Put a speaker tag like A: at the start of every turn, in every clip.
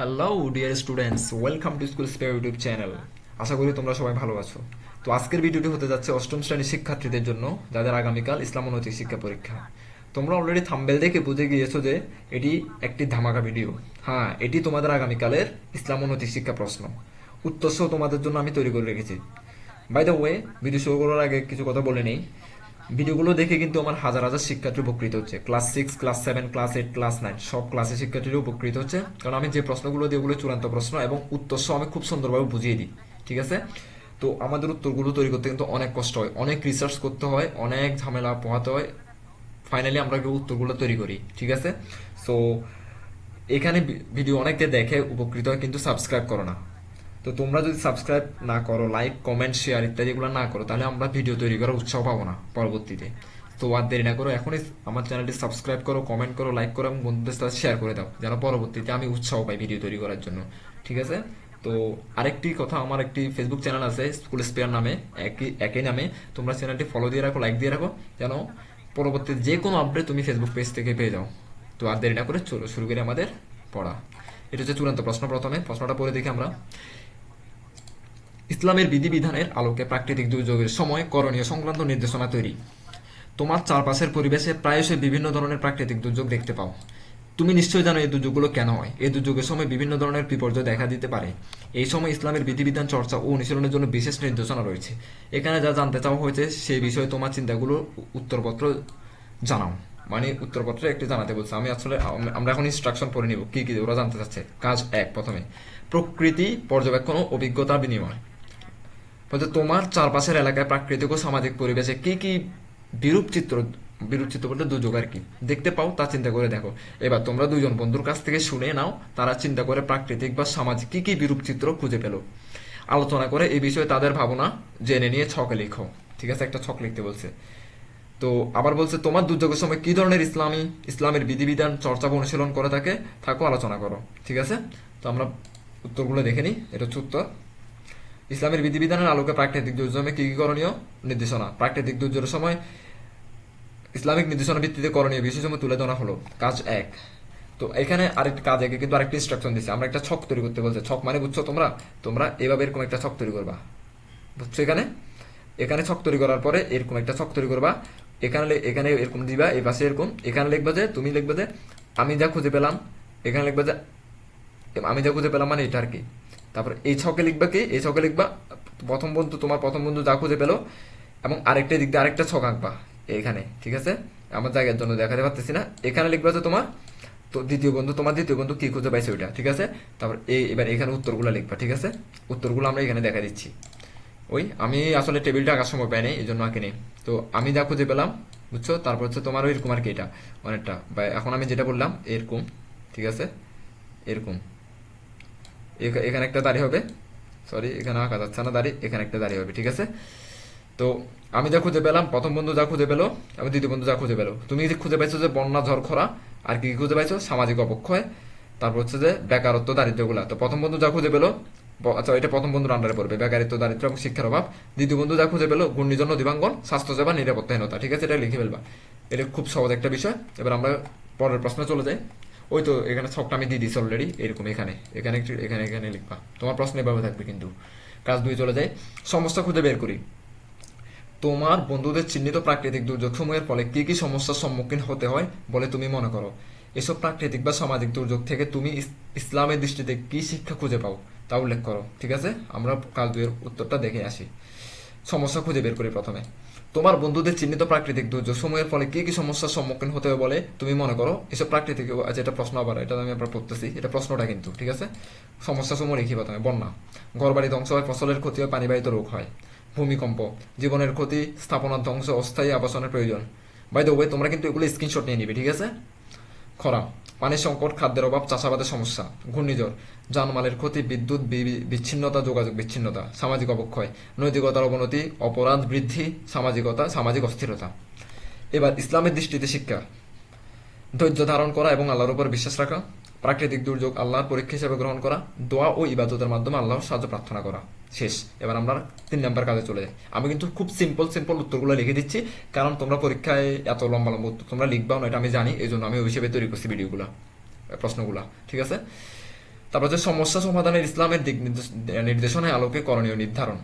A: Hello dear students welcome to school spare YouTube channel আশা করি তোমরা সবাই ভালো আছো। তো আজকের ভিডিওটি হতে যাচ্ছে অষ্টম শ্রেণির শিক্ষার্থীদের জন্য, যাদের আগামীকাল ইসলাম ও নৈতিক শিক্ষা পরীক্ষা। তোমরা অলরেডি থাম্বেল দেখে বুঝে গিয়েছো যে এটি একটি ধামাকা ভিডিও হ্যাঁ এটি তোমাদের আগামীকালের ইসলাম ও নৈতিক শিক্ষা প্রশ্ন। উত্তর তোমাদের জন্য আমি তৈরি করে রেখেছি। বাই দ্য ওয়ে ভিডিও শুরু করার আগে কিছু কথা বলে নেই। ভিডিওগুলো দেখে কিন্তু আমার হাজার হাজার শিক্ষার্থী উপকৃত হচ্ছে। Class six, class seven, class eight, class nine, সব ক্লাসের শিক্ষার্থীরা উপকৃত হচ্ছে। কারণ আমি যে প্রশ্নগুলো দিই ওগুলো চূড়ান্ত প্রশ্ন এবং উত্তর সহ আমি খুব সুন্দরভাবে বুঝিয়ে দিই। ঠিক আছে? তো আমাদের উত্তরগুলো তৈরি করতে কিন্তু অনেক কষ্ট হয়। অনেক রিসার্চ করতে হয়, অনেক ঝামেলা পোহাতে হয়। ফাইনালি আমরা উত্তরগুলো তৈরি করি। ঠিক আছে? সো এখানে ভিডিও অনেকে দেখে, উপকৃত হয়, কিন্তু সাবস্ক্রাইব করো না। তো তোমরা যদি সাবস্ক্রাইব না করো লাইক কমেন্ট শেয়ার ইত্যাদি এগুলো না করো, তাহলে আমরা ভিডিও তৈরি করার উৎসাহ পাবো না পরবর্তীতে। তো আর দেরি না করো এখনই আমার চ্যানেলটি সাবস্ক্রাইব করো কমেন্ট করো লাইক করো এবং বন্ধুদের সাথে শেয়ার করে দাও, যেন পরবর্তীতে আমি উৎসাহ পাই ভিডিও তৈরি করার জন্য। ঠিক আছে? তো আরেকটি কথা, আমার একটি ফেসবুক চ্যানেল আছে স্কুল স্পেয়ার নামে, একই একই নামে। তোমরা চ্যানেলটি ফলো দিয়ে রাখো লাইক দিয়ে রাখো, যেন পরবর্তীতে যে কোনো আপডেট তুমি ফেসবুক পেজ থেকে পেয়ে যাও। তো আর দেরি না করে চলো, শুরু করি আমাদের পড়া। এটা হচ্ছে চূড়ান্ত প্রশ্ন প্রথমে। প্রশ্নটা পড়ে দেখি আমরা। ইসলামের বিধিবিধানের আলোকে প্রাকৃতিক দুর্যোগের সময় করণীয় সংক্রান্ত নির্দেশনা তৈরি। তোমার চারপাশের পরিবেশে প্রায়শই বিভিন্ন ধরনের প্রাকৃতিক দুর্যোগ দেখতে পাও। তুমি নিশ্চয়ই জানো এই দুর্যোগগুলো কেন হয়? এই দুর্যোগের সময় বিভিন্ন ধরনের বিপর্যয় দেখা দিতে পারে। এই সময় ইসলামের বিধিবিধান, চর্চা ও অনুশীলনের জন্য বিশেষ নির্দেশনা রয়েছে। এখানে যা জানতে চাওয়া হয়েছে, সেই বিষয়ে তোমার চিন্তাগুলো উত্তরপত্র জানাও। মানে উত্তরপত্রে একটি জানাতে বলছে, আমি আসলে আমরা এখন ইনস্ট্রাকশন পড়ে নিব, কি কি, ওরা জানতে চাচ্ছে। কাজ এক, প্রথমে। প্রকৃতি পর্যবেক্ষণ ও অভিজ্ঞতা বিনিময়। বলতে তোমার চারপাশের এলাকায় প্রাকৃতিক ও সামাজিক পরিবেশে কি কি বিরূপ চিত্র বিরূপ চিত্র বলতে দুযোগ আর কি? দেখতে পাও, তা চিন্তা করে দেখো। এবার তোমরা দুজন বন্ধুর কাছ থেকে শুনে নাও, তারা চিন্তা করে প্রাকৃতিক বা সামাজিক কি কি বিরূপ চিত্র খুঁজে পেল। আলোচনা করে এই বিষয়ে তাদের ভাবনা জেনে নিয়ে ছকে লিখো। ঠিক আছে, একটা ছক লিখতে বলছে। তো আবার বলছে, তোমার দুর্যোগের সময় কি ধরনের ইসলামী, ইসলামের বিধিবিধান চর্চা অনুশীলন করে থাকে? থাকো, আলোচনা করো। ঠিক আছে? তো আমরা উত্তরগুলো দেখে নিই। এটা হচ্ছে উত্তর। ইসলামের বিধিবিধানের আলোকে প্রাকৃতিক দুর্যোগে কি কি করণীয়? নির্দেশনা। প্রাকৃতিক দুর্যোগের সময় ইসলামিক নির্দেশনা ভিত্তিতে করণীয় বিষয়সমূহ তুলে ধরা হলো। কাজ এক। তো এখানে আরেকটি কাজ একে কিন্তু আরেকটি ইনস্ট্রাকশন দিচ্ছে আমরা একটা ছক তৈরি করতে বলছে। ছক মানে বুঝছ তোমরা? তোমরা এভাবে এরকম একটা ছক তৈরি করবা। বুঝছ এখানে? এখানে ছক তৈরি করার পরে এরকম একটা ছক তৈরি করবা। এখানে এখানে এরকম দিবা, এই পাশে এরকম। এখানে লিখবা যে, তুমি লিখবে যে, আমি যা খুঁজে পেলাম, এখানে লিখবা যে আমি যা খুঁজে পেলাম মানে এটা আর কি। তারপর এই ছকে লিখবা কি? এই ছকে লিখবা, প্রথম বন্ধু, তোমার প্রথম বন্ধু যা খুঁজে পেল, এবং আরেকটা দিক দিয়ে আরেকটা ছক আঁকবা এখানে ঠিক আছে? আমার জায়গার জন্য দেখাতে পারতেছি না। এখানে লিখবা যে তোমার, তো দ্বিতীয় বন্ধু, তোমার দ্বিতীয় বন্ধু কি খুঁজে পাইছে ওইটা, ঠিক আছে? তারপর এই, এবার এখানে উত্তরগুলো লিখবা, ঠিক আছে? উত্তরগুলো আমরা এখানে দেখা দিচ্ছি। ওই, আমি আসলে টেবিলটা আঁকার সময় পাইনি, এই জন্য আঁকিনি। তো আমি যা খুঁজে পেলাম, বুঝছ? তারপর হচ্ছে তোমার এরকম আর কি এটা, অনেকটা। বা এখন আমি যেটা বললাম, এরকম, ঠিক আছে? এরকম। এখানে একটা দাড়ি হবে। সরি এখানে আঁকা যাচ্ছে না দাড়ি, এখানে একটা দাড়ি হবে, ঠিক আছে? তো আমি যা খুঁজে পেলাম, প্রথম বন্ধু যা খুঁজে পেল আমি দ্বিতীয় বন্ধু যা খুঁজে পেল। তুমি খুঁজে পাইছো যে বন্যা, ঝড়, খরা, আর কি খুঁজে পাইছো? সামাজিক অবক্ষয়, তারপর হচ্ছে যে বেকারত্ব, দারিদ্র্যগুলা। তো প্রথম বন্ধু যা খুঁজে পেল আচ্ছা এটা প্রথম বন্ধুর আন্ডারে পড়বে, বেকারিত্ব দারিদ্র এবং শিক্ষার অভাব। দ্বিতীয় বন্ধু যা খুঁজে পেল, ঘূর্ণিঝড় নদীভাঙ্গন স্বাস্থ্যসেবা নিরাপত্তাহীনতা ঠিক আছে? এটা লিখে ফেলবা। এটা খুব সহজ একটা বিষয়। এবার আমরা পরের প্রশ্নে চলে যাই। ওই তো এখানে ছকটা আমি দিয়ে দিছি অলরেডি এরকম এখানে। এখানে একটু, এখানে এখানে লিখবা। তোমার প্রশ্ন এভাবে থাকবে কিন্তু। কাজ দুই চলে যায়। সমস্যা খুঁজে বের করি। তোমার বন্ধুদের চিহ্নিত প্রাকৃতিক দুর্যোগ সমূহের ফলে কি কি সমস্যার সম্মুখীন হতে হয় বলে তুমি মনে করো? এসব প্রাকৃতিক বা সামাজিক দুর্যোগ থেকে তুমি ইসলামের দৃষ্টিতে কি শিক্ষা খুঁজে পাও তা উল্লেখ করো, ঠিক আছে? আমরা কাজ দুইয়ের উত্তরটা দেখে আসি। সমস্যা খুঁজে বের করি প্রথমে। তোমার বন্ধুদের চিহ্নিত প্রাকৃতিক দুর্যোগ সময়ের ফলে কি কি সমস্যার সম্মুখীন হতে হবে বলে তুমি মনে করো? এসব প্রাকৃতিক আচ্ছা এটা প্রশ্ন আবার, এটা আমি আবার পড়তেছি। এটা প্রশ্নটা কিন্তু, ঠিক আছে? সমস্যা সমূহ লিখি প্রথমে, বন্যা। ঘরবাড়ি ধ্বংস হয়, ফসলের ক্ষতি হয়, পানিবাহিত রোগ হয়। ভূমিকম্প, জীবনের ক্ষতি স্থাপনার ধ্বংস, অস্থায়ী আবাসনের প্রয়োজন। বাই দ্য ওয়ে তোমরা কিন্তু এগুলো স্ক্রিনশট নিয়ে নিবে, ঠিক আছে? খরা, পানি সংকট, খাদ্যের অভাব, চাষাবাদের সমস্যা, ঘূর্ণিঝড় জানমালের ক্ষতি, বিদ্যুৎ বিচ্ছিন্নতা, যোগাযোগ বিচ্ছিন্নতা, সামাজিক অবক্ষয়, নৈতিকতার অবনতি, অপরাধ বৃদ্ধি, সামাজিকতা, সামাজিক অস্থিরতা। এবার ইসলামের দৃষ্টিতে শিক্ষা। ধৈর্য ধারণ করা এবং আল্লাহর উপর বিশ্বাস রাখা। প্রাকৃতিক দুর্যোগ আল্লাহর পরীক্ষা হিসেবে গ্রহণ করা, দোয়া ও ইবাদতের মাধ্যমে আল্লাহর সাহায্য প্রার্থনা করা। শেষ। এবার আমরা তিন নম্বর কাজে চলে যাই। আমি কিন্তু খুব সিম্পল সিম্পল উত্তরগুলো লিখে দিচ্ছি, কারণ তোমরা পরীক্ষায় এত লম্বা লম্বা উত্তর তোমরা লিখবাও না, এটা আমি জানি এই জন্য আমি ওই হিসেবে তৈরি করছি ভিডিওগুলো প্রশ্নগুলো, ঠিক আছে? তারপর হচ্ছে সমস্যা সমাধানের ইসলামের দিক নির্দেশ- নির্দেশনায় আলোকে করণীয় নির্ধারণ।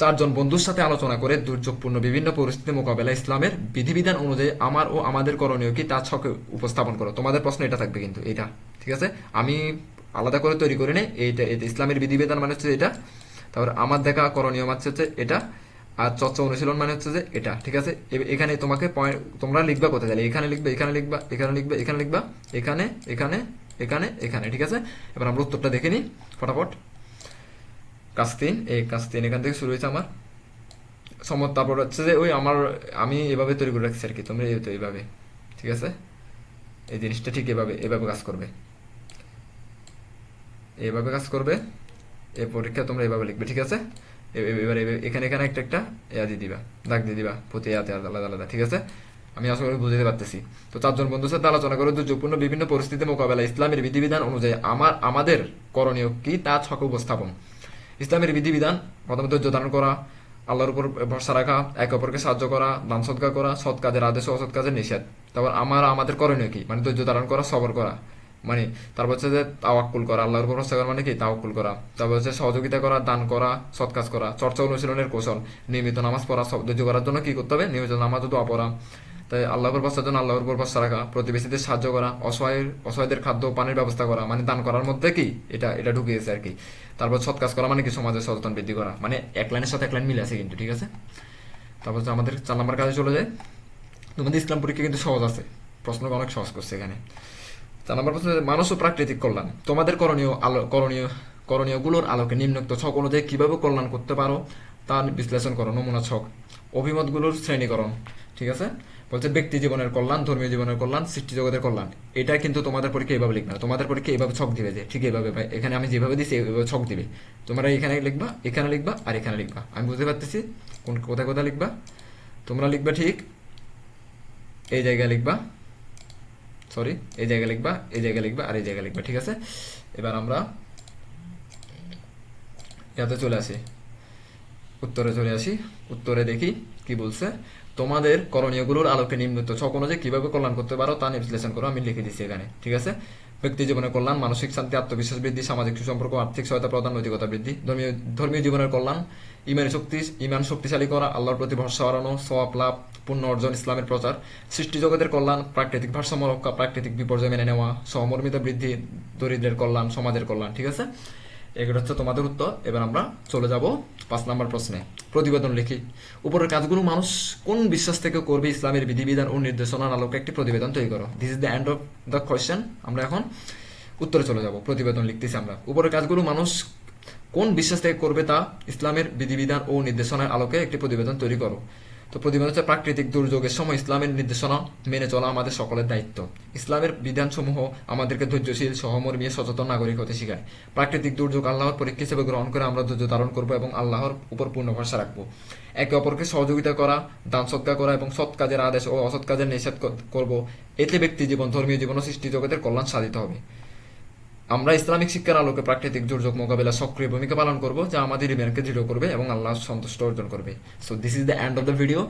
A: চারজন বন্ধুর সাথে আলোচনা করে দুর্যোগপূর্ণ বিভিন্ন পরিস্থিতি মোকাবেলা ইসলামের বিধিবিধান অনুযায়ী আমার ও আমাদের করণীয় কি তা ছকে উপস্থাপন করো। তোমাদের প্রশ্ন এটা থাকবে কিন্তু এটা ঠিক আছে? আমি আলাদা করে তৈরি করে নেই এইটা এটা ইসলামের বিধিবিধান মানে হচ্ছে এটা। তারপর আমার দেখা করণীয় মানে হচ্ছে এটা, আর চর্চা অনুশীলন মানে হচ্ছে যে এটা, ঠিক আছে? এখানে তোমাকে পয়েন্ট তোমরা লিখবা কোথায় গেলে? এখানে লিখবে, এখানে লিখবা, এখানে লিখবে, এখানে লিখবা, এখানে এখানে এখানে এখানে, ঠিক আছে? এবার আমরা উত্তরটা দেখে নিই, ফটাফট। কাজ তিন এই কাজ তিন এখান থেকে শুরু হয়েছে আমার। সমত, তারপর হচ্ছে যে ওই আমার, আমি এভাবে তৈরি করে রাখছি আর কি, তোমরা এই তো এইভাবে, ঠিক আছে? এই জিনিসটা ঠিক এভাবে এভাবে কাজ করবে। এভাবে কাজ করবে এই পরীক্ষা তোমরা এভাবে লিখবে, ঠিক আছে? এবার এখানে এখানে একটা একটা এয়া দিয়ে দিবা, দাগ দিয়ে দিবা, প্রতি ইয়াতে আলাদা আলাদা ঠিক আছে? আমি আসলে বুঝতে পারতেছি। তো চারজন বন্ধুর সাথে আলোচনা করে দুর্যোগপূর্ণ বিভিন্ন পরিস্থিতি মোকাবেলা ইসলামের বিধিবিধান অনুযায়ী আমার, আমাদের করণীয় কি? তা ছক উপস্থাপন। ইসলামের বিধিবিধান প্রথমত ধৈর্য ধারণ করা, আল্লাহর উপর ভরসা রাখা, একে অপরকে সাহায্য করা, দান সৎকার করা, সৎ কাজের আদেশ অসৎ কাজের নিষেধ। তারপর আমার, আমাদের করণীয় কি? মানে ধৈর্য ধারণ করা, সবর করা। মানে তারপর হচ্ছে যে তাওয়াক্কুল করা, আল্লাহর উপর ভরসা করা মানে কি? তাওয়াক্কুল করা। তারপর হচ্ছে সহযোগিতা করা, দান করা, সৎ কাজ করা, চর্চা অনুশীলনের কৌশল। নিয়মিত নামাজ পড়া, সব ধৈর্য করার জন্য কি করতে হবে? নিয়মিত নামাজ দোয়া পড়া। তাই আল্লাহর উপর জন্য আল্লাহর উপর রাখা, প্রতিবেশীদের সাহায্য করা, অসহায়, অসহায়দের খাদ্য পানির ব্যবস্থা করা মানে দান করার মধ্যে কি? এটা এটা ঢুকিয়েছে আর কি। তারপর সৎ কাজ করা মানে কি? সমাজের সচেতন বৃদ্ধি করা। মানে এক লাইনের সাথে এক লাইন মিলে আছে কিন্তু, ঠিক আছে? তারপর আমাদের চার নম্বর কাজে চলে যায় তোমাদের ইসলাম পরীক্ষা কিন্তু সহজ আছে। প্রশ্ন অনেক সহজ করছে এখানে। চার নম্বর প্রশ্ন মানুষ ও প্রাকৃতিক কল্যাণ। তোমাদের করণীয় আলো, করণীয়, করণীয়গুলোর আলোকে নিম্নোক্ত ছক অনুযায়ী কীভাবে কল্যাণ করতে পারো? তার বিশ্লেষণ করো, নমুনা ছক। অভিমতগুলোর শ্রেণীকরণ, ঠিক আছে? বলছে ব্যক্তি জীবনের কল্যাণ, ধর্মীয় জীবনের কল্যাণ, সৃষ্টি জগতের কল্যাণ। এটা কিন্তু তোমাদের পরীক্ষা এইভাবে লিখবে না। তোমাদের পরীক্ষা এইভাবে ছক দিবে যে, ঠিক এইভাবে ভাই, এখানে আমি যেভাবে দিছি এইভাবে ছক দিবে। তোমরা এখানে লিখবা এখানে লিখবা আর এখানে লিখবা। আমি বুঝতে পারতেছি কোন কোথায় কোথায় লিখবা? তোমরা লিখবা ঠিক এই জায়গায় লিখবা। সরি এই জায়গায় লিখবা, এই জায়গায় লিখবা আর এই জায়গায় লিখবা, ঠিক আছে? এবার আমরা ইয়াতে চলে আসি। উত্তরে চলে আসি। উত্তরে দেখি কি বলছে, তোমাদের করণীয়গুলোর আলোকে নিম্নত ছক অনুযায়ী কীভাবে কল্যাণ করতে পারো তা বিশ্লেষণ করো, আমি লিখে দিচ্ছি এখানে, ঠিক আছে? ব্যক্তি জীবনের কল্যাণ, মানসিক শান্তি, আত্মবিশ্বাস বৃদ্ধি, সামাজিক সুসম্পর্ক, আর্থিক সহায়তা প্রদান, নৈতিকতা বৃদ্ধি, ধর্মীয় ধর্মীয় জীবনের কল্যাণ, ইমান শক্তি, ইমান শক্তিশালী করা, আল্লাহর প্রতি ভরসা বাড়ানো, সওয়াব, লাভ, পুণ্য অর্জন, ইসলামের প্রচার, সৃষ্টি জগতের কল্যাণ, প্রাকৃতিক ভারসাম্য রক্ষা, প্রাকৃতিক বিপর্যয় মেনে নেওয়া সহমর্মিতা বৃদ্ধি, দরিদ্রের কল্যাণ, সমাজের কল্যাণ, ঠিক আছে? এগুলো হচ্ছে তোমাদের উত্তর। এবার আমরা চলে যাব পাঁচ নম্বর প্রশ্নে। প্রতিবেদন লিখি। উপরের কাজগুলো মানুষ কোন বিশ্বাস থেকে করবে ইসলামের বিধিবিধান ও নির্দেশনার আলোকে একটি প্রতিবেদন তৈরি করো? This is the end of the question আমরা এখন উত্তরে চলে যাব। প্রতিবেদন লিখতেছি আমরা। উপরের কাজগুলো মানুষ কোন বিশ্বাস থেকে করবে তা ইসলামের বিধিবিধান ও নির্দেশনার আলোকে একটি প্রতিবেদন তৈরি করো। তো প্রতিবেদন হচ্ছে প্রাকৃতিক দুর্যোগের সময় ইসলামের নির্দেশনা মেনে চলা আমাদের সকলের দায়িত্ব। ইসলামের বিধানসমূহ আমাদেরকে ধৈর্যশীল, সহমর্মী, সচেতন নাগরিক হতে শেখায়। প্রাকৃতিক দুর্যোগ আল্লাহর পরীক্ষা হিসেবে গ্রহণ করে আমরা ধৈর্য ধারণ করব এবং আল্লাহর উপর পূর্ণ ভরসা রাখব। একে অপরকে সহযোগিতা করা, দান সৎকার করা এবং সৎ কাজের আদেশ ও অসৎ কাজের নিষেধ কর- করব। এতে ব্যক্তি জীবন, ধর্মীয় জীবন ও সৃষ্টি জগতের কল্যাণ সাধিত হবে। আমরা ইসলামিক শিক্ষার আলোকে প্রাকৃতিক দুর্যোগ মোকাবেলা সক্রিয় ভূমিকা পালন করব, যা আমাদের ইভেন্টকে দৃঢ় করবে এবং আল্লাহ সন্তুষ্ট অর্জন করবে। So this is the end of the video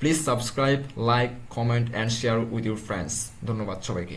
A: please subscribe like comment and share with your friends ধন্যবাদ সবাইকে।